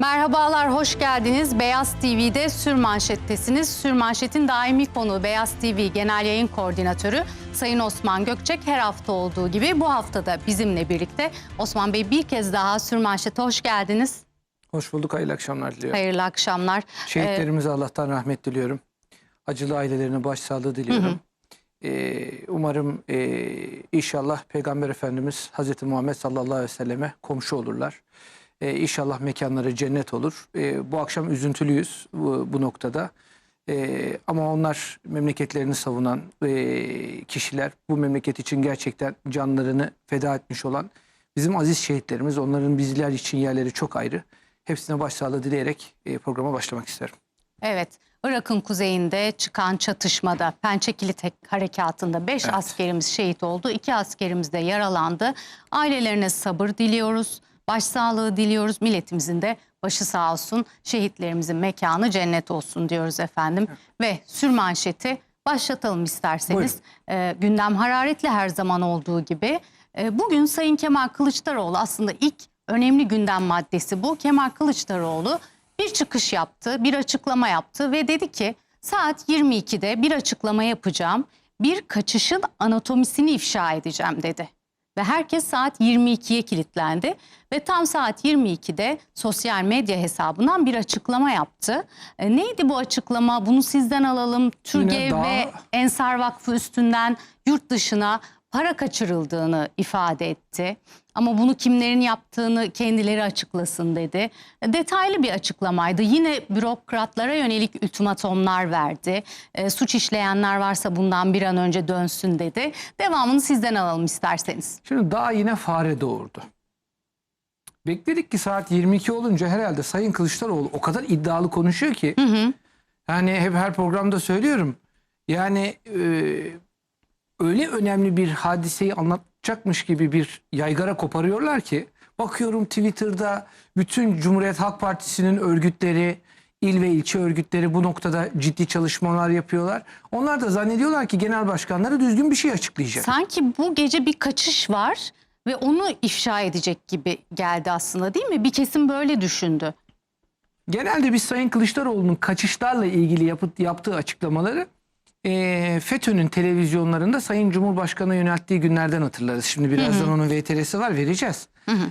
Merhabalar, hoş geldiniz. Beyaz TV'de Sürmanşet'tesiniz. Sürmanşet'in daimi konuğu Beyaz TV Genel Yayın Koordinatörü Sayın Osman Gökçek her hafta olduğu gibi bu hafta da bizimle birlikte. Osman Bey bir kez daha Sürmanşet'e hoş geldiniz. Hoş bulduk, hayırlı akşamlar diliyorum. Hayırlı akşamlar. Şehitlerimize Allah'tan rahmet diliyorum. Acılı ailelerine başsağlığı diliyorum. Ee, umarım e, inşallah Peygamber Efendimiz Hazreti Muhammed sallallahu aleyhi ve selleme komşu olurlar. Ee, inşallah mekanları cennet olur. Ee, bu akşam üzüntülüyüz bu, bu noktada. Ee, ama onlar memleketlerini savunan e, kişiler, bu memleket için gerçekten canlarını feda etmiş olan bizim aziz şehitlerimiz, onların bizler için yerleri çok ayrı. Hepsine başsağlığı dileyerek e, programa başlamak isterim. Evet, Irak'ın kuzeyinde çıkan çatışmada Pençe Kilit Harekatı'nda 5 Evet. askerimiz şehit oldu. 2 askerimiz de yaralandı. Ailelerine sabır diliyoruz. Başsağlığı diliyoruz. Milletimizin de başı sağ olsun. Şehitlerimizin mekanı cennet olsun diyoruz efendim. Ve sürmanşeti başlatalım isterseniz. Ee, gündem hararetli her zaman olduğu gibi. Ee, bugün Sayın Kemal Kılıçdaroğlu aslında ilk önemli gündem maddesi bu. Kemal Kılıçdaroğlu bir çıkış yaptı, bir açıklama yaptı ve dedi ki saat 22'de bir açıklama yapacağım. Bir kaçışın anatomisini ifşa edeceğim dedi. Ve herkes saat 22'ye kilitlendi ve tam saat 22'de sosyal medya hesabından bir açıklama yaptı. E, neydi bu açıklama? Bunu sizden alalım. Türgev daha- ve Ensar Vakfı üstünden yurt dışına para kaçırıldığını ifade etti. Ama bunu kimlerin yaptığını kendileri açıklasın dedi. Detaylı bir açıklamaydı. Yine bürokratlara yönelik ultimatomlar verdi. E, suç işleyenler varsa bundan bir an önce dönsün dedi. Devamını sizden alalım isterseniz. Şimdi daha yine fare doğurdu. Bekledik ki saat 22 olunca herhalde Sayın Kılıçdaroğlu o kadar iddialı konuşuyor ki. Yani hep her programda söylüyorum. Yani e, öyle önemli bir hadiseyi anlatacakmış gibi bir yaygara koparıyorlar ki. Bakıyorum Twitter'da bütün Cumhuriyet Halk Partisi'nin örgütleri, il ve ilçe örgütleri bu noktada ciddi çalışmalar yapıyorlar. Onlar da zannediyorlar ki genel başkanları düzgün bir şey açıklayacak. Sanki bu gece bir kaçış var ve onu ifşa edecek gibi geldi aslında değil mi? Bir kesim böyle düşündü. Genelde biz Sayın Kılıçdaroğlu'nun kaçışlarla ilgili yapıp, yaptığı açıklamaları eee, FETÖ'nün televizyonlarında Sayın Cumhurbaşkanı'na yönelttiği günlerden hatırlarız. Şimdi birazdan onun VTR'si var vereceğiz.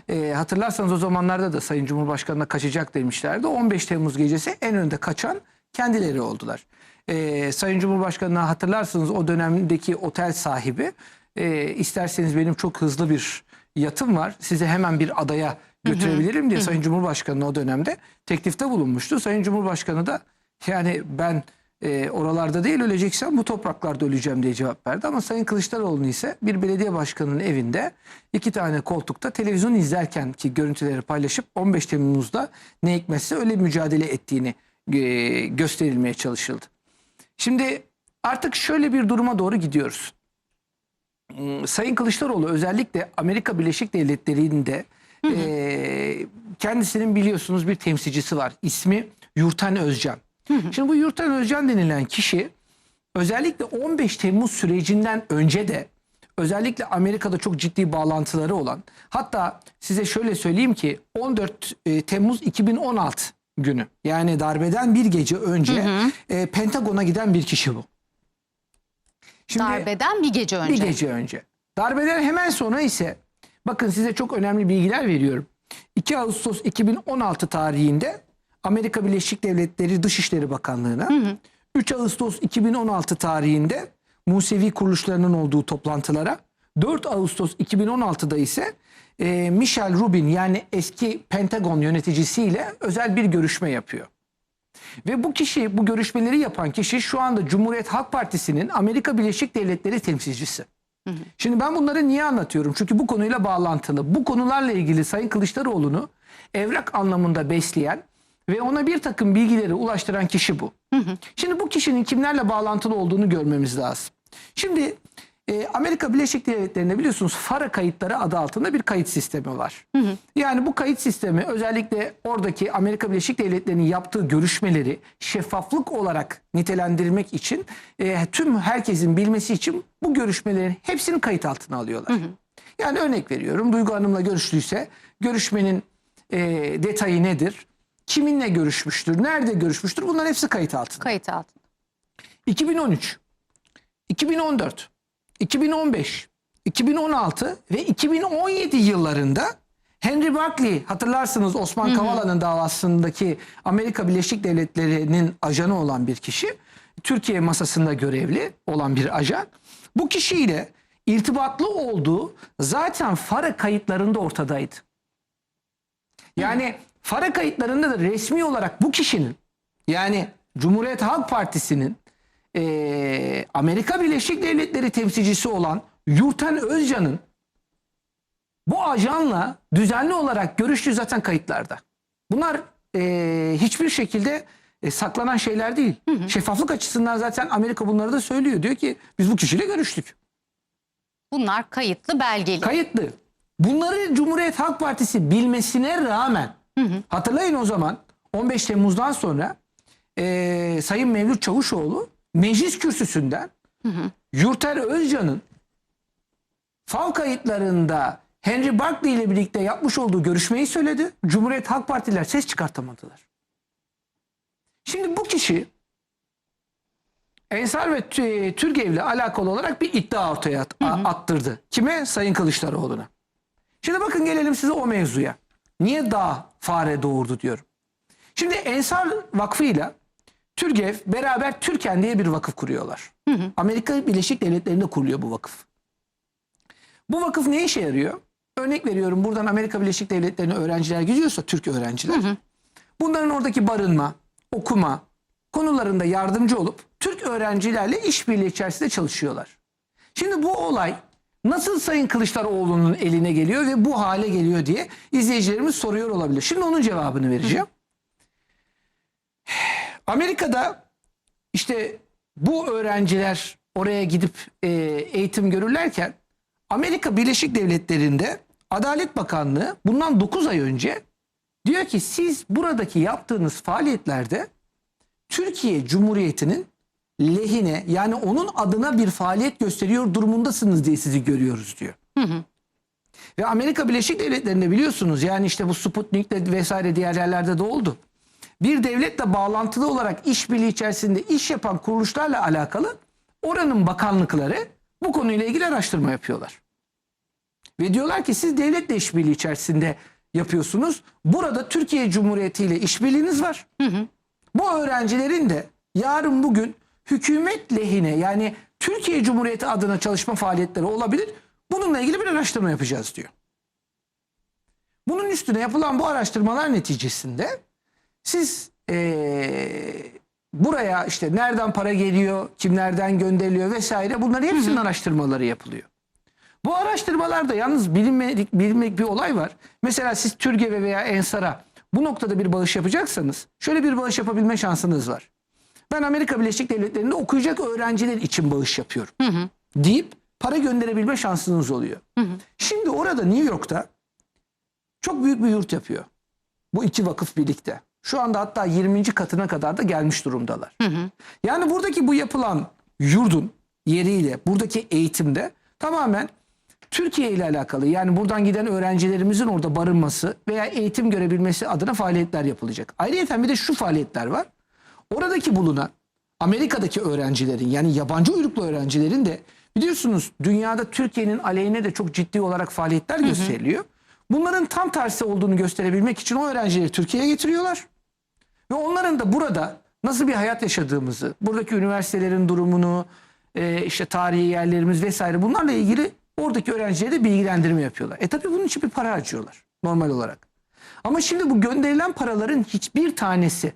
Eee, hatırlarsanız o zamanlarda da Sayın Cumhurbaşkanı'na kaçacak demişlerdi. 15 Temmuz gecesi en önde kaçan kendileri oldular. Eee, Sayın Cumhurbaşkanı'na hatırlarsınız o dönemdeki otel sahibi eee, isterseniz benim çok hızlı bir yatım var. Size hemen bir adaya götürebilirim diye Sayın Cumhurbaşkanı o dönemde teklifte bulunmuştu. Sayın Cumhurbaşkanı da yani ben e, oralarda değil öleceksem bu topraklarda öleceğim diye cevap verdi. Ama Sayın Kılıçdaroğlu ise bir belediye başkanının evinde iki tane koltukta televizyon izlerken ki görüntüleri paylaşıp 15 Temmuz'da ne hikmetse öyle mücadele ettiğini e, gösterilmeye çalışıldı. Şimdi artık şöyle bir duruma doğru gidiyoruz. Hmm, Sayın Kılıçdaroğlu özellikle Amerika Birleşik Devletleri'nde e, kendisinin biliyorsunuz bir temsilcisi var. İsmi Yurtan Özcan. Şimdi bu Yurtan Özcan denilen kişi özellikle 15 Temmuz sürecinden önce de özellikle Amerika'da çok ciddi bağlantıları olan hatta size şöyle söyleyeyim ki 14 e, Temmuz 2016 günü yani darbeden bir gece önce e, Pentagon'a giden bir kişi bu. Şimdi, Darbeden bir gece önce. bir gece önce. Darbeden hemen sonra ise bakın size çok önemli bilgiler veriyorum. 2 Ağustos 2016 tarihinde Amerika Birleşik Devletleri Dışişleri Bakanlığı'na 3 Ağustos 2016 tarihinde Musevi kuruluşlarının olduğu toplantılara 4 Ağustos 2016'da ise e, Michel Rubin yani eski Pentagon yöneticisiyle özel bir görüşme yapıyor. Ve bu kişi, bu görüşmeleri yapan kişi şu anda Cumhuriyet Halk Partisi'nin Amerika Birleşik Devletleri temsilcisi. Şimdi ben bunları niye anlatıyorum? Çünkü bu konuyla bağlantılı. Bu konularla ilgili Sayın Kılıçdaroğlu'nu evrak anlamında besleyen ve ona bir takım bilgileri ulaştıran kişi bu. Şimdi bu kişinin kimlerle bağlantılı olduğunu görmemiz lazım. Şimdi e, Amerika Birleşik Devletleri'nde biliyorsunuz FARA kayıtları adı altında bir kayıt sistemi var. Yani bu kayıt sistemi özellikle oradaki Amerika Birleşik Devletleri'nin yaptığı görüşmeleri şeffaflık olarak nitelendirmek için e, tüm herkesin bilmesi için bu görüşmelerin hepsini kayıt altına alıyorlar. Yani örnek veriyorum Duygu Hanım'la görüştüyse görüşmenin e, detayı nedir? Kiminle görüşmüştür, nerede görüşmüştür bunların hepsi kayıt altında. Kayıt altında. 2013, 2014, 2015, 2016 ve 2017 yıllarında Henry Barkley hatırlarsınız Osman Kavala'nın davasındaki Amerika Birleşik Devletleri'nin ajanı olan bir kişi. Türkiye masasında görevli olan bir ajan. Bu kişiyle irtibatlı olduğu zaten FARA kayıtlarında ortadaydı. Yani FARA kayıtlarında da resmi olarak bu kişinin yani Cumhuriyet Halk Partisi'nin eee, Amerika Birleşik Devletleri temsilcisi olan Yurten Özcan'ın bu ajanla düzenli olarak görüştüğü zaten kayıtlarda. Bunlar eee, hiçbir şekilde e, saklanan şeyler değil. Şeffaflık açısından zaten Amerika bunları da söylüyor. Diyor ki biz bu kişiyle görüştük. Bunlar kayıtlı belgeli. Kayıtlı. Bunları Cumhuriyet Halk Partisi bilmesine rağmen hatırlayın o zaman 15 Temmuz'dan sonra eee, Sayın Mevlüt Çavuşoğlu meclis kürsüsünden Yurter Özcan'ın fav kayıtlarında Henry Barkley ile birlikte yapmış olduğu görüşmeyi söyledi. Cumhuriyet Halk Partiler ses çıkartamadılar. Şimdi bu kişi Ensar ve Tü- Türgev'le alakalı olarak bir iddia ortaya at- a- attırdı. Kime? Sayın Kılıçdaroğlu'na. Şimdi bakın gelelim size o mevzuya. Niye dağ fare doğurdu diyorum. Şimdi Ensar Vakfı ile Türgev beraber Türken diye bir vakıf kuruyorlar. Amerika Birleşik Devletleri'nde kuruluyor bu vakıf. Bu vakıf ne işe yarıyor? Örnek veriyorum buradan Amerika Birleşik Devletleri'ne öğrenciler gidiyorsa Türk öğrenciler. Bunların oradaki barınma, okuma konularında yardımcı olup Türk öğrencilerle işbirliği içerisinde çalışıyorlar. Şimdi bu olay nasıl Sayın Kılıçdaroğlu'nun eline geliyor ve bu hale geliyor diye izleyicilerimiz soruyor olabilir. Şimdi onun cevabını vereceğim. Amerika'da işte bu öğrenciler oraya gidip e, eğitim görürlerken Amerika Birleşik Devletleri'nde Adalet Bakanlığı bundan 9 ay önce diyor ki siz buradaki yaptığınız faaliyetlerde Türkiye Cumhuriyeti'nin lehine yani onun adına bir faaliyet gösteriyor durumundasınız diye sizi görüyoruz diyor. Ve Amerika Birleşik Devletleri'nde biliyorsunuz yani işte bu Sputnik'te vesaire diğer yerlerde de oldu. Bir devletle bağlantılı olarak işbirliği içerisinde iş yapan kuruluşlarla alakalı oranın bakanlıkları bu konuyla ilgili araştırma yapıyorlar. Ve diyorlar ki siz devletle işbirliği içerisinde yapıyorsunuz. Burada Türkiye Cumhuriyeti ile işbirliğiniz var. Bu öğrencilerin de yarın bugün hükümet lehine yani Türkiye Cumhuriyeti adına çalışma faaliyetleri olabilir. Bununla ilgili bir araştırma yapacağız diyor. Bunun üstüne yapılan bu araştırmalar neticesinde siz eee, buraya işte nereden para geliyor, kimlerden gönderiliyor vesaire bunların hepsinin araştırmaları yapılıyor. Bu araştırmalarda yalnız bilinmedik, bilinmek bir olay var. Mesela siz Türgev'e veya Ensar'a bu noktada bir bağış yapacaksanız şöyle bir bağış yapabilme şansınız var. Ben Amerika Birleşik Devletleri'nde okuyacak öğrenciler için bağış yapıyorum deyip para gönderebilme şansınız oluyor. Şimdi orada New York'ta çok büyük bir yurt yapıyor. Bu iki vakıf birlikte. Şu anda hatta 20. katına kadar da gelmiş durumdalar. Yani buradaki bu yapılan yurdun yeriyle buradaki eğitimde tamamen Türkiye ile alakalı yani buradan giden öğrencilerimizin orada barınması veya eğitim görebilmesi adına faaliyetler yapılacak. Ayrıca bir de şu faaliyetler var. Oradaki bulunan Amerika'daki öğrencilerin yani yabancı uyruklu öğrencilerin de biliyorsunuz dünyada Türkiye'nin aleyhine de çok ciddi olarak faaliyetler gösteriliyor. Bunların tam tersi olduğunu gösterebilmek için o öğrencileri Türkiye'ye getiriyorlar. Ve onların da burada nasıl bir hayat yaşadığımızı, buradaki üniversitelerin durumunu, e, işte tarihi yerlerimiz vesaire bunlarla ilgili oradaki öğrencilere de bilgilendirme yapıyorlar. E tabi bunun için bir para harcıyorlar normal olarak. Ama şimdi bu gönderilen paraların hiçbir tanesi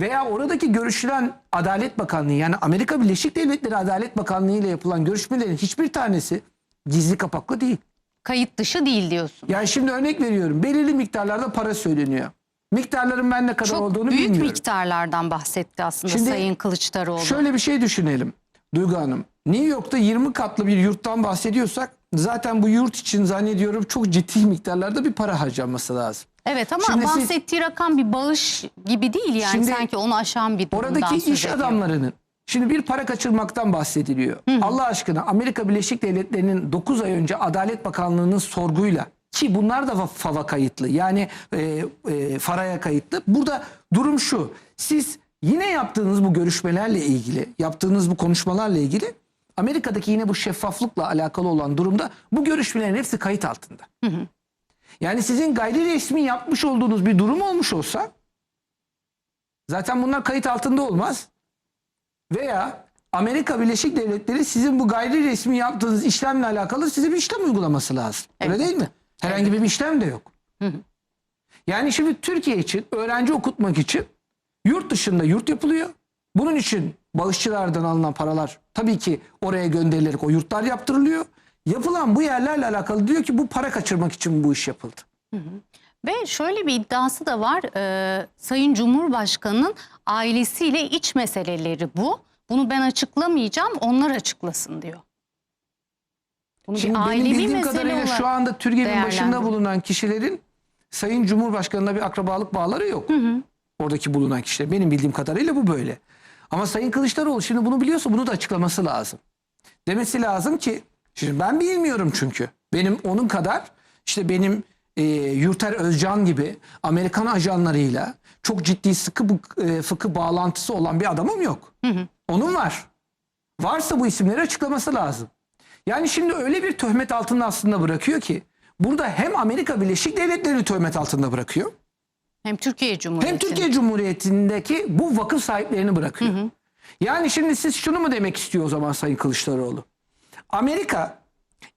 veya oradaki görüşülen Adalet Bakanlığı yani Amerika Birleşik Devletleri Adalet Bakanlığı ile yapılan görüşmelerin hiçbir tanesi gizli kapaklı değil. Kayıt dışı değil diyorsun. Yani şimdi örnek veriyorum belirli miktarlarda para söyleniyor. Miktarların ben ne kadar Çok olduğunu büyük bilmiyorum. miktarlardan bahsetti aslında Şimdi Sayın Kılıçdaroğlu. Şöyle bir şey düşünelim Duygu Hanım. New York'ta 20 katlı bir yurttan bahsediyorsak zaten bu yurt için zannediyorum çok ciddi miktarlarda bir para harcanması lazım. Evet ama Şimdi siz- bahsettiği rakam bir bağış gibi değil yani Şimdi sanki onu aşan bir durumdan Oradaki söz iş ediyor. adamlarının şimdi bir para kaçırmaktan bahsediliyor. Allah aşkına Amerika Birleşik Devletleri'nin 9 ay önce Adalet Bakanlığı'nın sorguyla ki bunlar da fa- FAV'a kayıtlı. Yani e, e, FARA'ya kayıtlı. Burada durum şu. Siz yine yaptığınız bu görüşmelerle ilgili, yaptığınız bu konuşmalarla ilgili Amerika'daki yine bu şeffaflıkla alakalı olan durumda bu görüşmelerin hepsi kayıt altında. Yani sizin gayri resmi yapmış olduğunuz bir durum olmuş olsa zaten bunlar kayıt altında olmaz. Veya Amerika Birleşik Devletleri sizin bu gayri resmi yaptığınız işlemle alakalı size bir işlem uygulaması lazım. Öyle Evet. değil mi? Herhangi bir işlem de yok. Yani şimdi Türkiye için öğrenci okutmak için yurt dışında yurt yapılıyor. Bunun için bağışçılardan alınan paralar tabii ki oraya gönderilerek o yurtlar yaptırılıyor. Yapılan bu yerlerle alakalı diyor ki bu para kaçırmak için bu iş yapıldı. Ve şöyle bir iddiası da var. Ee, Sayın Cumhurbaşkanı'nın ailesiyle iç meseleleri bu. Bunu ben açıklamayacağım, onlar açıklasın diyor. Bunu Şimdi bir benim bildiğim kadarıyla şu anda Türkiye'nin başında bulunan kişilerin Sayın Cumhurbaşkanı'na bir akrabalık bağları yok. Oradaki bulunan kişiler. Benim bildiğim kadarıyla bu böyle. Ama Sayın Kılıçdaroğlu şimdi bunu biliyorsa bunu da açıklaması lazım. Demesi lazım ki şimdi ben bilmiyorum çünkü. Benim onun kadar işte benim e, Yurter Özcan gibi Amerikan ajanlarıyla çok ciddi sıkı bu, e, fıkı bağlantısı olan bir adamım yok. Onun var. Varsa bu isimleri açıklaması lazım. Yani şimdi öyle bir töhmet altında aslında bırakıyor ki burada hem Amerika Birleşik Devletleri töhmet altında bırakıyor hem Türkiye Cumhuriyeti. hem Türkiye Cumhuriyeti'ndeki bu vakıf sahiplerini bırakıyor. Yani şimdi siz şunu mu demek istiyor o zaman Sayın Kılıçdaroğlu? Amerika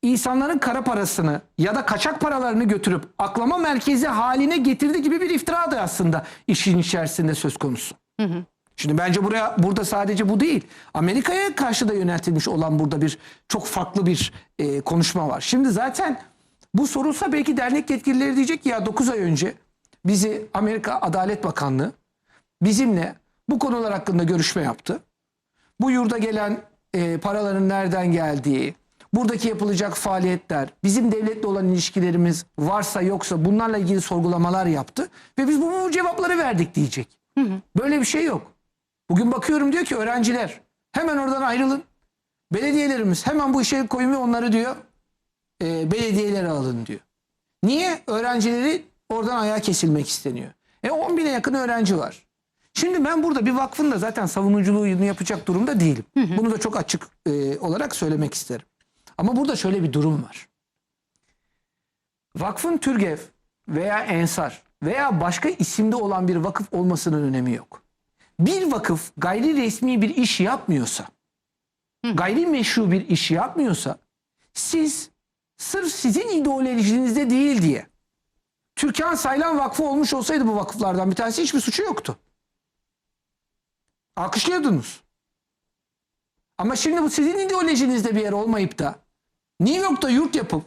insanların kara parasını ya da kaçak paralarını götürüp aklama merkezi haline getirdi gibi bir iftira da aslında işin içerisinde söz konusu. Şimdi bence buraya burada sadece bu değil. Amerika'ya karşı da yöneltilmiş olan burada bir çok farklı bir e, konuşma var. Şimdi zaten bu sorulsa belki dernek yetkilileri diyecek ki ya 9 ay önce bizi Amerika Adalet Bakanlığı bizimle bu konular hakkında görüşme yaptı. Bu yurda gelen e, paraların nereden geldiği, buradaki yapılacak faaliyetler, bizim devletle olan ilişkilerimiz varsa yoksa bunlarla ilgili sorgulamalar yaptı ve biz bu, bu cevapları verdik diyecek. Böyle bir şey yok. Bugün bakıyorum diyor ki öğrenciler hemen oradan ayrılın. Belediyelerimiz hemen bu işe koyun ve onları diyor e, belediyelere alın diyor. Niye? Öğrencileri oradan ayağa kesilmek isteniyor. E 10 bine yakın öğrenci var. Şimdi ben burada bir vakfın da zaten savunuculuğunu yapacak durumda değilim. Bunu da çok açık e, olarak söylemek isterim. Ama burada şöyle bir durum var. Vakfın Türgev veya Ensar veya başka isimde olan bir vakıf olmasının önemi yok. Bir vakıf gayri resmi bir iş yapmıyorsa, gayri meşru bir iş yapmıyorsa, siz sırf sizin ideolojinizde değil diye Türkan Saylan Vakfı olmuş olsaydı bu vakıflardan bir tanesi hiçbir suçu yoktu. Alkışlıyordunuz. Ama şimdi bu sizin ideolojinizde bir yer olmayıp da New York'ta yurt yapıp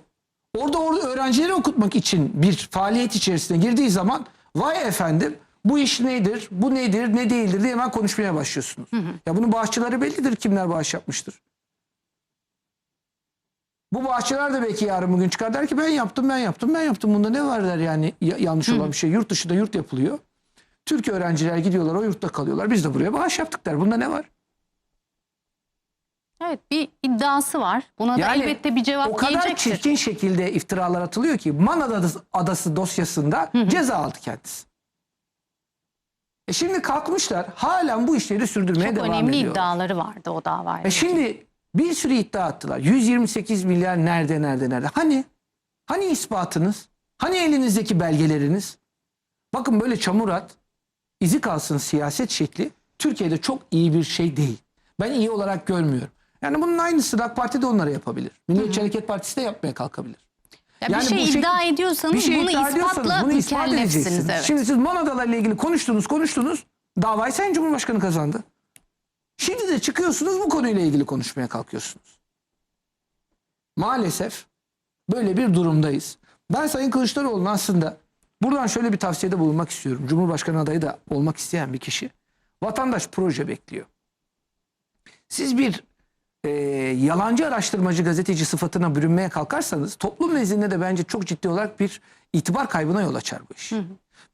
orada orada öğrencileri okutmak için bir faaliyet içerisine girdiği zaman vay efendim bu iş nedir, bu nedir, ne değildir diye hemen konuşmaya başlıyorsunuz. Ya bunun bağışçıları bellidir kimler bağış yapmıştır. Bu bağışçılar da belki yarın bugün çıkar der ki ben yaptım ben yaptım ben yaptım bunda ne var der yani ya- yanlış olan bir şey. Yurt dışında yurt yapılıyor. Türk öğrenciler gidiyorlar o yurtta kalıyorlar. Biz de buraya bağış yaptık der. Bunda ne var? Evet bir iddiası var. Buna da Yani elbette bir cevap o kadar gelecektir. çirkin şekilde iftiralar atılıyor ki Man Adası, Adası dosyasında ceza aldı kendisi. E şimdi kalkmışlar halen bu işleri sürdürmeye Çok devam önemli ediyorlar. iddiaları vardı o davayla. E şimdi bir sürü iddia attılar. 128 milyar nerede nerede nerede? Hani? Hani ispatınız? Hani elinizdeki belgeleriniz? Bakın böyle çamur at, izi kalsın siyaset şekli Türkiye'de çok iyi bir şey değil. Ben iyi olarak görmüyorum. Yani bunun aynısını AK Parti de onlara yapabilir. Milliyetçi Hareket Partisi de yapmaya kalkabilir. Ya yani bir şey bu iddia ediyorsanız Bir şey bunu iddia ispatla bunu ispat edeceksiniz. Evet. Şimdi siz Monadalar ile ilgili konuştunuz konuştunuz. Davayı Sayın Cumhurbaşkanı kazandı. Şimdi de çıkıyorsunuz bu konuyla ilgili konuşmaya kalkıyorsunuz. Maalesef böyle bir durumdayız. Ben Sayın Kılıçdaroğlu'na aslında buradan şöyle bir tavsiyede bulunmak istiyorum. Cumhurbaşkanı adayı da olmak isteyen bir kişi. Vatandaş proje bekliyor. Siz bir e, yalancı araştırmacı gazeteci sıfatına bürünmeye kalkarsanız toplum nezdinde de bence çok ciddi olarak bir itibar kaybına yol açar bu iş.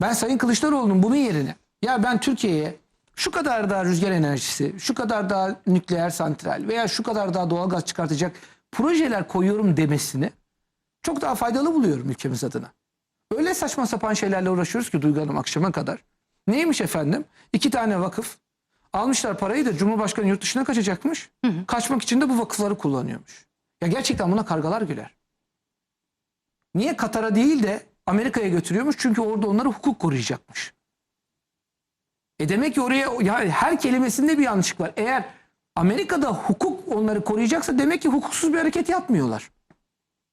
Ben Sayın Kılıçdaroğlu'nun bunun yerine ya ben Türkiye'ye şu kadar daha rüzgar enerjisi, şu kadar daha nükleer santral veya şu kadar daha doğalgaz çıkartacak projeler koyuyorum demesini çok daha faydalı buluyorum ülkemiz adına. Öyle saçma sapan şeylerle uğraşıyoruz ki Duygu Hanım akşama kadar. Neymiş efendim? İki tane vakıf almışlar parayı da Cumhurbaşkanı yurt dışına kaçacakmış. Kaçmak için de bu vakıfları kullanıyormuş. Ya gerçekten buna kargalar güler. Niye Katar'a değil de Amerika'ya götürüyormuş? Çünkü orada onları hukuk koruyacakmış. E demek ki oraya ya her kelimesinde bir yanlışlık var. Eğer Amerika'da hukuk onları koruyacaksa demek ki hukuksuz bir hareket yapmıyorlar.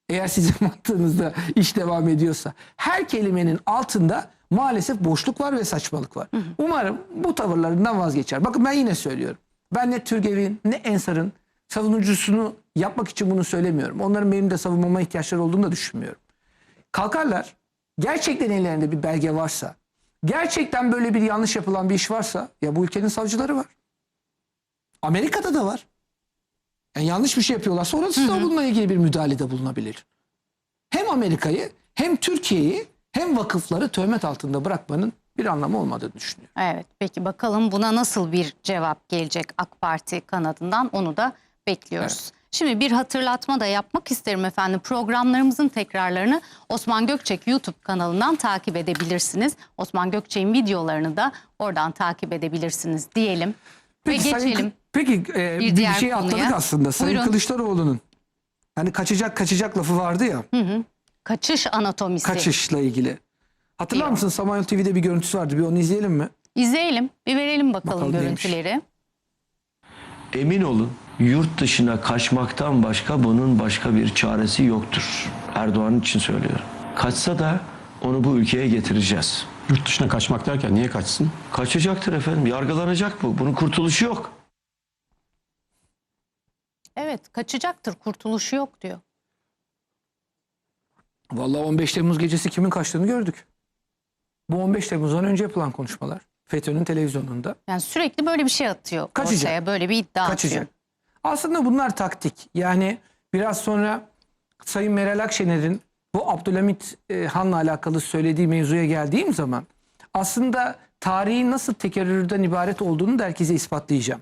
Eğer sizin mantığınızda iş devam ediyorsa. Her kelimenin altında maalesef boşluk var ve saçmalık var. Umarım bu tavırlarından vazgeçer. Bakın ben yine söylüyorum. Ben ne Türgev'in ne Ensar'ın savunucusunu yapmak için bunu söylemiyorum. Onların benim de savunmama ihtiyaçları olduğunu da düşünmüyorum. Kalkarlar gerçekten ellerinde bir belge varsa gerçekten böyle bir yanlış yapılan bir iş varsa ya bu ülkenin savcıları var. Amerika'da da var. Yani yanlış bir şey yapıyorlarsa orası da bununla ilgili bir müdahalede bulunabilir. Hem Amerika'yı hem Türkiye'yi hem vakıfları töhmet altında bırakmanın bir anlamı olmadığını düşünüyorum. Evet peki bakalım buna nasıl bir cevap gelecek AK Parti kanadından onu da bekliyoruz. Şimdi bir hatırlatma da yapmak isterim efendim. Programlarımızın tekrarlarını Osman Gökçek YouTube kanalından takip edebilirsiniz. Osman Gökçek'in videolarını da oradan takip edebilirsiniz diyelim. Ve Sayın geçelim. Kı- peki e, bir, diğer şey atladık aslında. Sayın Buyurun. Kılıçdaroğlu'nun hani kaçacak kaçacak lafı vardı ya. Kaçış anatomisi. Kaçışla ilgili. Hatırlar Diyor. mısın Samanyolu TV'de bir görüntüsü vardı. Bir onu izleyelim mi? İzleyelim. Bir verelim bakalım, Bakalım neymiş. görüntüleri. Emin olun yurt dışına kaçmaktan başka bunun başka bir çaresi yoktur. Erdoğan için söylüyorum. Kaçsa da onu bu ülkeye getireceğiz. Yurt dışına kaçmak derken niye kaçsın? Kaçacaktır efendim. Yargılanacak bu. Bunun kurtuluşu yok. Evet kaçacaktır kurtuluşu yok diyor. Vallahi 15 Temmuz gecesi kimin kaçtığını gördük. Bu 15 Temmuz'dan önce yapılan konuşmalar. FETÖ'nün televizyonunda. Yani sürekli böyle bir şey atıyor Kaçacak. ortaya. Böyle bir iddia kaçacak. atıyor. Aslında bunlar taktik. Yani biraz sonra Sayın Meral Akşener'in bu Abdülhamit e, Han'la alakalı söylediği mevzuya geldiğim zaman aslında tarihin nasıl tekerrürden ibaret olduğunu da herkese ispatlayacağım.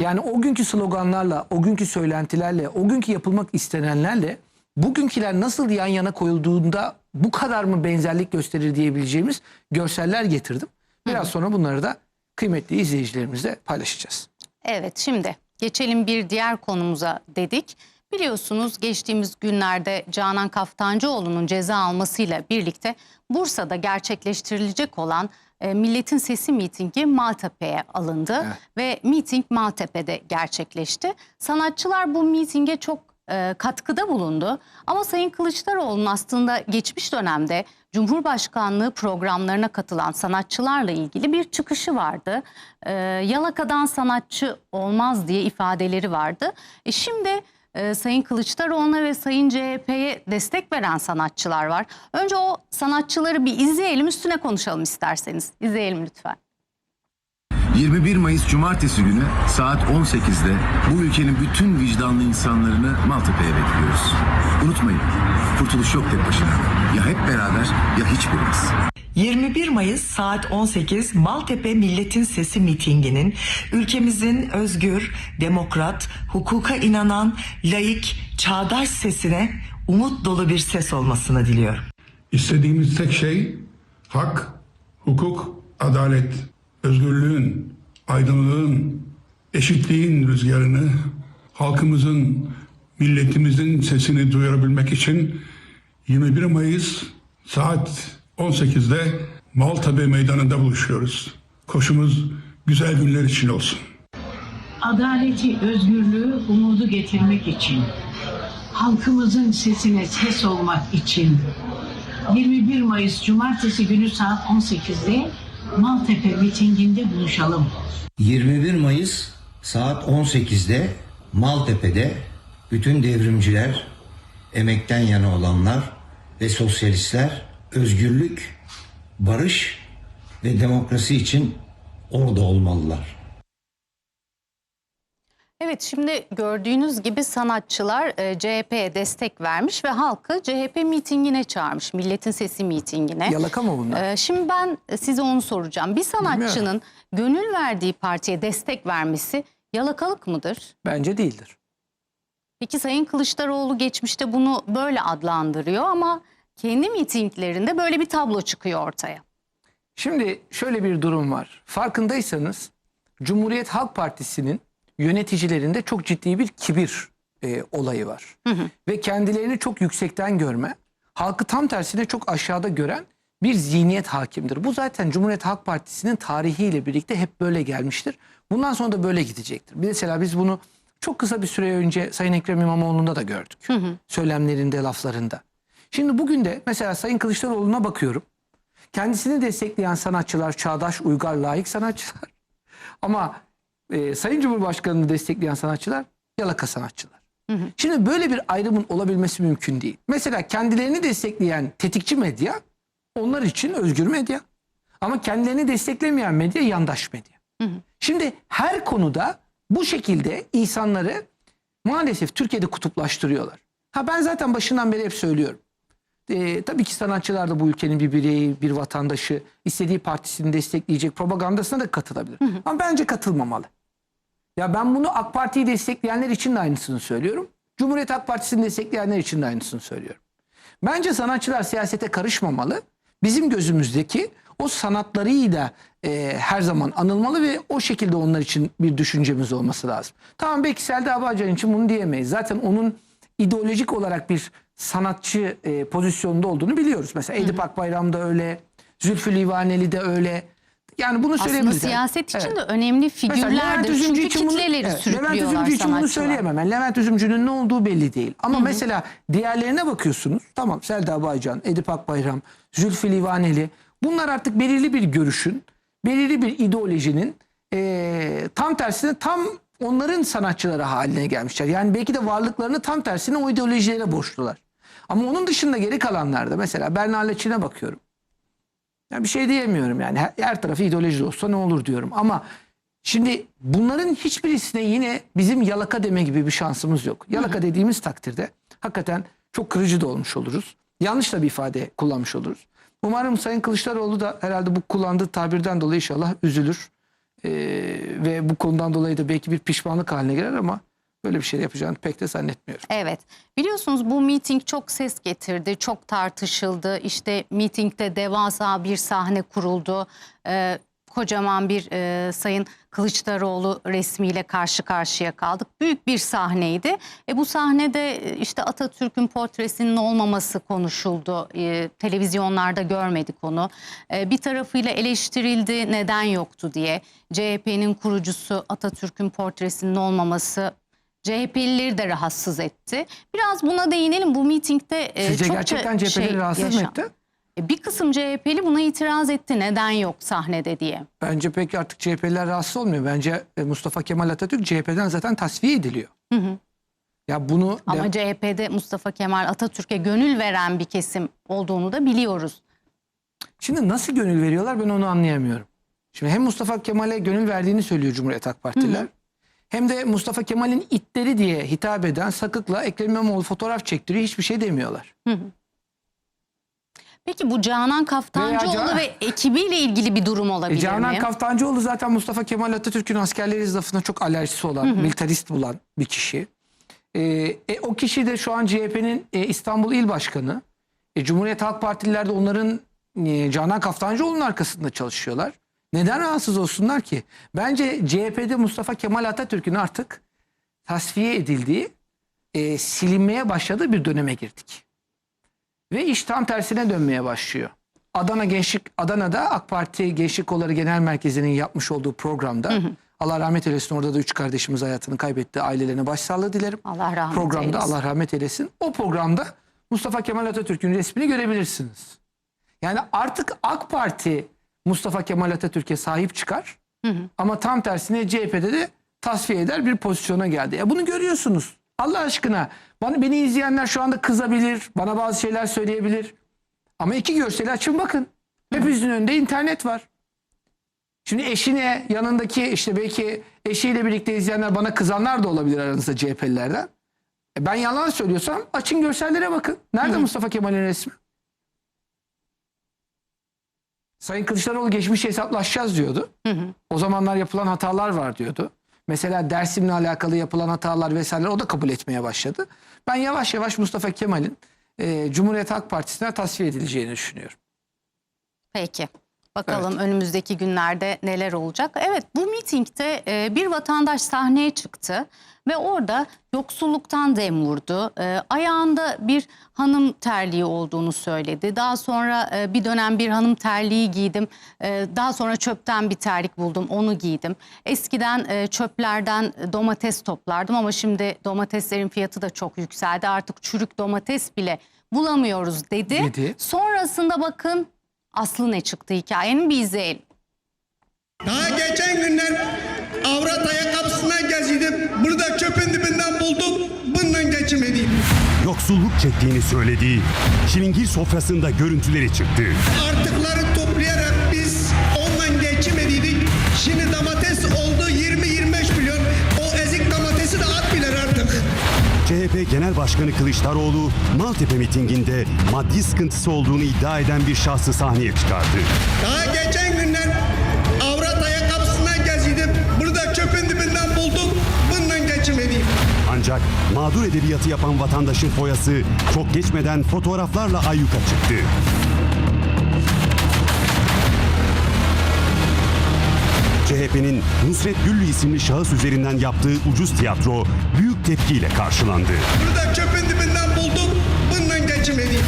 Yani o günkü sloganlarla, o günkü söylentilerle, o günkü yapılmak istenenlerle bugünküler nasıl yan yana koyulduğunda bu kadar mı benzerlik gösterir diyebileceğimiz görseller getirdim. Biraz sonra bunları da kıymetli izleyicilerimizle paylaşacağız. Evet şimdi geçelim bir diğer konumuza dedik. Biliyorsunuz geçtiğimiz günlerde Canan Kaftancıoğlu'nun ceza almasıyla birlikte Bursa'da gerçekleştirilecek olan e, Milletin Sesi mitingi Maltepe'ye alındı Evet. ve miting Maltepe'de gerçekleşti. Sanatçılar bu mitinge çok e, katkıda bulundu ama Sayın Kılıçdaroğlu'nun aslında geçmiş dönemde Cumhurbaşkanlığı programlarına katılan sanatçılarla ilgili bir çıkışı vardı. E, yalakadan sanatçı olmaz diye ifadeleri vardı. E, şimdi e, Sayın Kılıçdaroğlu'na ve Sayın CHP'ye destek veren sanatçılar var. Önce o sanatçıları bir izleyelim üstüne konuşalım isterseniz. İzleyelim lütfen. 21 Mayıs Cumartesi günü saat 18'de bu ülkenin bütün vicdanlı insanlarını Maltepe'ye bekliyoruz. Unutmayın, kurtuluş yok tek başına. Ya hep beraber ya hiçbirimiz. 21 Mayıs saat 18 Maltepe Milletin Sesi mitinginin ülkemizin özgür, demokrat, hukuka inanan, laik, çağdaş sesine umut dolu bir ses olmasını diliyorum. İstediğimiz tek şey hak, hukuk, adalet, özgürlüğün, aydınlığın, eşitliğin rüzgarını halkımızın, milletimizin sesini duyurabilmek için 21 Mayıs saat 18'de Maltepe Meydanı'nda buluşuyoruz. Koşumuz güzel günler için olsun. adaleti, özgürlüğü, umudu getirmek için, halkımızın sesine ses olmak için 21 Mayıs Cumartesi günü saat 18'de Maltepe mitinginde buluşalım. 21 Mayıs saat 18'de Maltepe'de bütün devrimciler, emekten yana olanlar ve sosyalistler özgürlük, barış ve demokrasi için orada olmalılar. Evet şimdi gördüğünüz gibi sanatçılar e, CHP'ye destek vermiş ve halkı CHP mitingine çağırmış. Milletin Sesi mitingine. Yalaka mı bunlar? E, şimdi ben size onu soracağım. Bir sanatçının gönül verdiği partiye destek vermesi yalakalık mıdır? Bence değildir. Peki Sayın Kılıçdaroğlu geçmişte bunu böyle adlandırıyor ama kendi mitinglerinde böyle bir tablo çıkıyor ortaya. Şimdi şöyle bir durum var. Farkındaysanız Cumhuriyet Halk Partisi'nin yöneticilerinde çok ciddi bir kibir e, olayı var. Ve kendilerini çok yüksekten görme, halkı tam tersine çok aşağıda gören bir zihniyet hakimdir. Bu zaten Cumhuriyet Halk Partisi'nin tarihiyle birlikte hep böyle gelmiştir. Bundan sonra da böyle gidecektir. Mesela biz bunu çok kısa bir süre önce Sayın Ekrem İmamoğlu'nda da gördük. Söylemlerinde, laflarında. Şimdi bugün de mesela Sayın Kılıçdaroğlu'na bakıyorum. Kendisini destekleyen sanatçılar çağdaş, uygar, layık sanatçılar. Ama e, Sayın Cumhurbaşkanı'nı destekleyen sanatçılar yalaka sanatçılar. Şimdi böyle bir ayrımın olabilmesi mümkün değil. Mesela kendilerini destekleyen tetikçi medya onlar için özgür medya. Ama kendilerini desteklemeyen medya yandaş medya. Şimdi her konuda bu şekilde insanları maalesef Türkiye'de kutuplaştırıyorlar. Ha ben zaten başından beri hep söylüyorum. Ee, tabii ki sanatçılar da bu ülkenin bir bireyi, bir vatandaşı, istediği partisini destekleyecek propagandasına da katılabilir. Ama bence katılmamalı. Ya ben bunu AK Parti'yi destekleyenler için de aynısını söylüyorum. Cumhuriyet Halk Partisi'ni destekleyenler için de aynısını söylüyorum. Bence sanatçılar siyasete karışmamalı. Bizim gözümüzdeki o sanatlarıyla e, her zaman anılmalı ve o şekilde onlar için bir düşüncemiz olması lazım. Tamam belki Selda Bağcan için bunu diyemeyiz. Zaten onun ideolojik olarak bir sanatçı e, pozisyonunda olduğunu biliyoruz. Mesela Edip Akbayram da öyle, Zülfü Livaneli de öyle. Yani bunu Aslında söyleyebiliriz. siyaset için Evet. de önemli figürlerdir. Çünkü için bunu- kitleleri evet, sürüklüyorlar Levent Üzümcü için bunu sanatçılar. söyleyemem. Yani Levent Üzümcü'nün ne olduğu belli değil. Ama mesela diğerlerine bakıyorsunuz. Tamam Selda Bağcan, Edip Akbayram, Zülfü Livaneli. Bunlar artık belirli bir görüşün, belirli bir ideolojinin eee, tam tersine tam onların sanatçıları haline gelmişler. Yani belki de varlıklarını tam tersine o ideolojilere borçlular. Ama onun dışında geri kalanlarda mesela Berna Leçin'e bakıyorum. Ya bir şey diyemiyorum yani. Her, her tarafı ideoloji olsa ne olur diyorum. Ama şimdi bunların hiçbirisine yine bizim yalaka deme gibi bir şansımız yok. Yalaka dediğimiz takdirde hakikaten çok kırıcı da olmuş oluruz. Yanlış da bir ifade kullanmış oluruz. Umarım Sayın Kılıçdaroğlu da herhalde bu kullandığı tabirden dolayı inşallah üzülür. Ee, ve bu konudan dolayı da belki bir pişmanlık haline gelir ama böyle bir şey yapacağını pek de zannetmiyorum. Evet. Biliyorsunuz bu miting çok ses getirdi, çok tartışıldı. İşte mitingde devasa bir sahne kuruldu. Ee, kocaman bir e, Sayın Kılıçdaroğlu resmiyle karşı karşıya kaldık. Büyük bir sahneydi. E, bu sahnede e, işte Atatürk'ün portresinin olmaması konuşuldu. E, televizyonlarda görmedik onu. E, bir tarafıyla eleştirildi neden yoktu diye. CHP'nin kurucusu Atatürk'ün portresinin olmaması CHP'lileri de rahatsız etti. Biraz buna değinelim. Bu mitingde e, Sizce çokça gerçekten CHP'leri şey rahatsız mı yaşan- etti? E, Bir kısım CHP'li buna itiraz etti. Neden yok sahnede diye. Bence pek artık CHP'liler rahatsız olmuyor. Bence e, Mustafa Kemal Atatürk CHP'den zaten tasfiye ediliyor. Ya bunu Ama de- CHP'de Mustafa Kemal Atatürk'e gönül veren bir kesim olduğunu da biliyoruz. şimdi nasıl gönül veriyorlar ben onu anlayamıyorum. Şimdi hem Mustafa Kemal'e gönül verdiğini söylüyor Cumhuriyet Halk Partililer. Hem de Mustafa Kemal'in itleri diye hitap eden Sakık'la Ekrem İmamoğlu fotoğraf çektiriyor hiçbir şey demiyorlar. Peki bu Canan Kaftancıoğlu Veya ve ekibiyle ilgili bir durum olabilir E, Canan mi? Kaftancıoğlu zaten Mustafa Kemal Atatürk'ün askerleri lafına çok alerjisi olan, militarist bulan bir kişi. E, e, o kişi de şu an CHP'nin e, İstanbul İl Başkanı. E, Cumhuriyet Halk Partililer de onların e, Canan Kaftancıoğlu'nun arkasında çalışıyorlar. Neden rahatsız olsunlar ki? Bence CHP'de Mustafa Kemal Atatürk'ün artık tasfiye edildiği, e, silinmeye başladığı bir döneme girdik. Ve iş tam tersine dönmeye başlıyor. Adana Gençlik Adana'da AK Parti Gençlik Kolları Genel Merkezi'nin yapmış olduğu programda Allah rahmet eylesin orada da üç kardeşimiz hayatını kaybetti. Ailelerine başsağlığı dilerim. Allah rahmet Programda eylesin. Allah rahmet eylesin. O programda Mustafa Kemal Atatürk'ün resmini görebilirsiniz. Yani artık AK Parti Mustafa Kemal Atatürk'e sahip çıkar. Ama tam tersine CHP'de de tasfiye eder bir pozisyona geldi. Ya bunu görüyorsunuz. Allah aşkına bana beni izleyenler şu anda kızabilir, bana bazı şeyler söyleyebilir. Ama iki görseli açın bakın. Hepinizin önünde internet var. Şimdi eşine yanındaki işte belki eşiyle birlikte izleyenler bana kızanlar da olabilir aranızda CHP'lilerden. E ben yalan söylüyorsam açın görsellere bakın. Nerede Mustafa Kemal'in resmi? Sayın Kılıçdaroğlu geçmişe hesaplaşacağız diyordu. O zamanlar yapılan hatalar var diyordu. Mesela Dersim'le alakalı yapılan hatalar vesaire o da kabul etmeye başladı. Ben yavaş yavaş Mustafa Kemal'in e, Cumhuriyet Halk Partisi'ne tasfiye edileceğini düşünüyorum. Peki. Bakalım önümüzdeki günlerde neler olacak. Evet bu mitingde e, bir vatandaş sahneye çıktı ve orada yoksulluktan dem vurdu. E, ayağında bir hanım terliği olduğunu söyledi. Daha sonra e, bir dönem bir hanım terliği giydim. E, daha sonra çöpten bir terlik buldum onu giydim. Eskiden e, çöplerden domates toplardım ama şimdi domateslerin fiyatı da çok yükseldi. Artık çürük domates bile bulamıyoruz dedi. Dedi. Sonrasında bakın aslı ne çıktı hikayenin bir izleyelim. Daha geçen günler avrat ayakkabısına geziydim. Burada çöpün dibinden buldum. Bundan geçimedim. Yoksulluk çektiğini söylediği çilingir sofrasında görüntüleri çıktı. Artıkları toplayarak CHP Genel Başkanı Kılıçdaroğlu Maltepe mitinginde maddi sıkıntısı olduğunu iddia eden bir şahsı sahneye çıkardı. Daha geçen günler avrat ayakkabısına geziydim. Burada çöpün dibinden buldum. Bundan geçimedim. Ancak mağdur edebiyatı yapan vatandaşın foyası çok geçmeden fotoğraflarla ayyuka çıktı. CHP'nin Nusret Güllü isimli şahıs üzerinden yaptığı ucuz tiyatro büyük tepkiyle karşılandı. Burada çöpün dibinden buldum. Bundan geçimedim.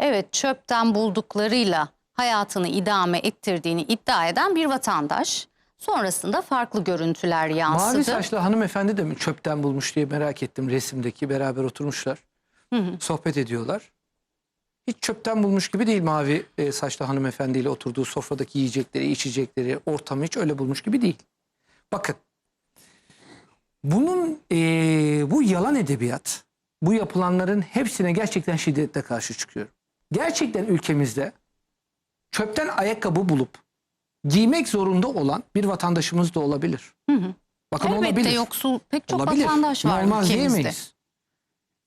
Evet çöpten bulduklarıyla hayatını idame ettirdiğini iddia eden bir vatandaş. Sonrasında farklı görüntüler yansıdı. Mavi saçlı hanımefendi de mi çöpten bulmuş diye merak ettim resimdeki beraber oturmuşlar. Sohbet ediyorlar. Hiç çöpten bulmuş gibi değil mavi e, saçlı hanımefendiyle oturduğu sofradaki yiyecekleri, içecekleri, ortamı hiç öyle bulmuş gibi değil. Bakın bunun e, bu yalan edebiyat, bu yapılanların hepsine gerçekten şiddetle karşı çıkıyorum. Gerçekten ülkemizde çöpten ayakkabı bulup giymek zorunda olan bir vatandaşımız da olabilir. Bakın Elbette olabilir. yoksul pek çok Olabilir. vatandaş var Olmaz ülkemizde. diyemeyiz.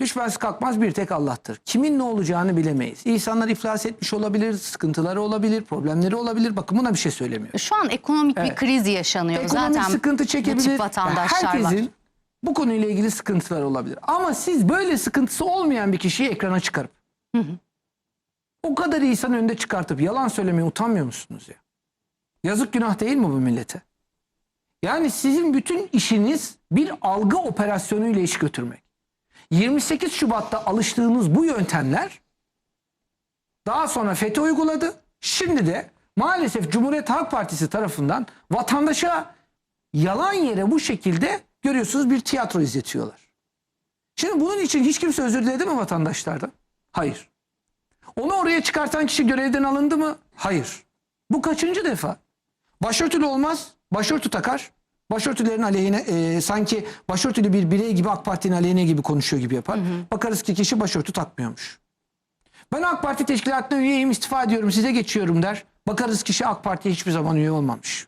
Düşmez kalkmaz bir tek Allah'tır. Kimin ne olacağını bilemeyiz. İnsanlar iflas etmiş olabilir, sıkıntıları olabilir, problemleri olabilir. Bakın buna bir şey söylemiyorum. Şu an ekonomik bir Evet. kriz yaşanıyor. Ekonomik Zaten sıkıntı çekebilir. vatandaşlar Herkesin var. bu konuyla ilgili sıkıntılar olabilir. Ama siz böyle sıkıntısı olmayan bir kişiyi ekrana çıkarıp o kadar insan önünde çıkartıp yalan söylemeye utanmıyor musunuz ya? Yazık günah değil mi bu millete? Yani sizin bütün işiniz bir algı operasyonuyla iş götürmek. 28 Şubat'ta alıştığınız bu yöntemler daha sonra FETÖ uyguladı. Şimdi de maalesef Cumhuriyet Halk Partisi tarafından vatandaşa yalan yere bu şekilde görüyorsunuz bir tiyatro izletiyorlar. Şimdi bunun için hiç kimse özür diledi mi vatandaşlardan? Hayır. Onu oraya çıkartan kişi görevden alındı mı? Hayır. Bu kaçıncı defa? Başörtülü olmaz, başörtü takar. Başörtülerin aleyhine e, sanki başörtülü bir birey gibi AK Parti'nin aleyhine gibi konuşuyor gibi yapar. Bakarız ki kişi başörtü takmıyormuş. Ben AK Parti teşkilatına üyeyim istifa ediyorum size geçiyorum der. Bakarız kişi AK Parti'ye hiçbir zaman üye olmamış.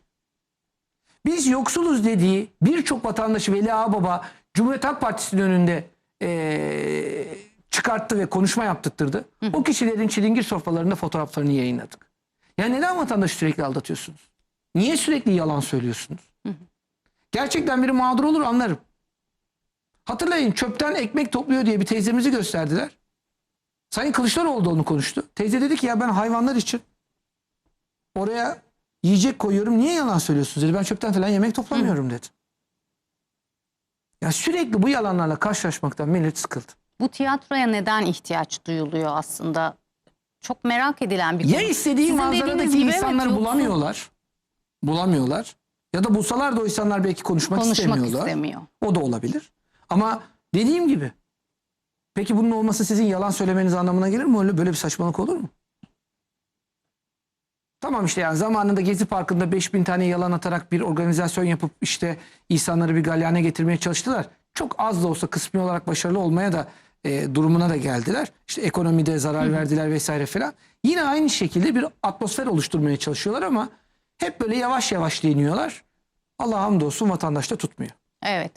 Biz yoksuluz dediği birçok vatandaşı Veli Ağbaba Cumhuriyet Halk Partisi'nin önünde eee, çıkarttı ve konuşma yaptırttırdı. O kişilerin çilingir sofralarında fotoğraflarını yayınladık. Ya neden vatandaşı sürekli aldatıyorsunuz? Niye sürekli yalan söylüyorsunuz? Gerçekten biri mağdur olur anlarım. Hatırlayın çöpten ekmek topluyor diye bir teyzemizi gösterdiler. Sayın Kılıçdaroğlu da onu konuştu. Teyze dedi ki ya ben hayvanlar için oraya yiyecek koyuyorum. Niye yalan söylüyorsunuz dedi. Ben çöpten falan yemek toplamıyorum dedi. Ya sürekli bu yalanlarla karşılaşmaktan millet sıkıldı. Bu tiyatroya neden ihtiyaç duyuluyor aslında? Çok merak edilen bir konu. Ya istediği Sizin manzaradaki gibi evet, insanlar yoksul- bulamıyorlar. Bulamıyorlar. Ya da bulsalar da o insanlar belki konuşmak, Konuşmak istemiyorlar. istemiyor. O da olabilir. Ama dediğim gibi peki bunun olması sizin yalan söylemeniz anlamına gelir mi? Öyle böyle bir saçmalık olur mu? Tamam işte yani zamanında Gezi Parkı'nda 5000 tane yalan atarak bir organizasyon yapıp işte insanları bir galyana getirmeye çalıştılar. Çok az da olsa kısmi olarak başarılı olmaya da e, durumuna da geldiler. İşte ekonomide zarar verdiler vesaire falan. Yine aynı şekilde bir atmosfer oluşturmaya çalışıyorlar ama hep böyle yavaş yavaş deniyorlar. Allah hamdolsun vatandaş da tutmuyor. Evet.